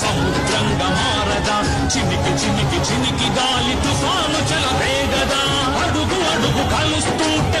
సముద్రంగా మారదా. చినికి చినికి చినికి గాలి తుఫాను చెలరేగదా. అడుగు అడుగు కలుస్తుంటే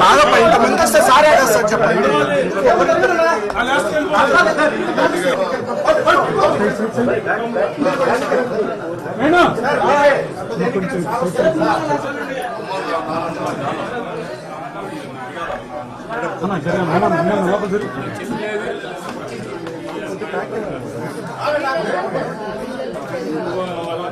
బాగా ఇంతమంది వస్తే సారే సార్ చెప్పండి.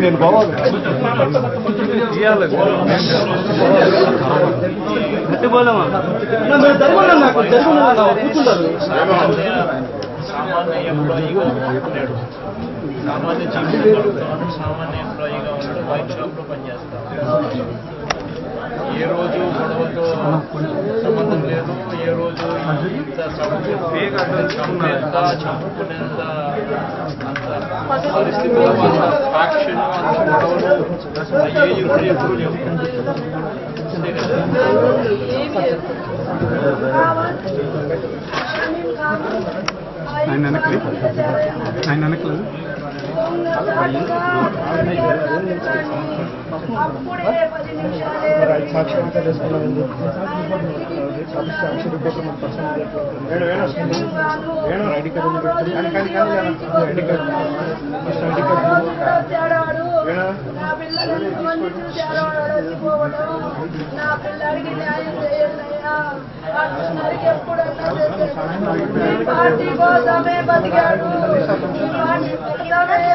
నేను బావాలి సామాన్య ఎంప్లాయీగా ఉన్నాడు సామాన్య జీవితంలో సామాన్య ఎంప్లాయీగా ఉన్నాడు వైన్ పనిచేస్తాడు సంబంధం లేదు. ఏ రోజు ఇంత చంపు చంపేంత చంపుకునేంత అంత పరిస్థితులు అంత ఫ్యాక్షన్ అంత గొడవలు అయ్యేవి కూడా ఎప్పుడు లేవు అంతే కదా ఆయన వెనక్కి ఆయన వెనక్కి అప్పుడే పది నిమిషాలే తేడాడు నా పిల్లలు ఎంతమంది చూశారో చచ్చిపోవడం నా పిల్లడికి న్యాయం చేయండియ్యా అందరికి ఎప్పుడన్నా చేసేది. పార్టీ కోసమే బతికాడు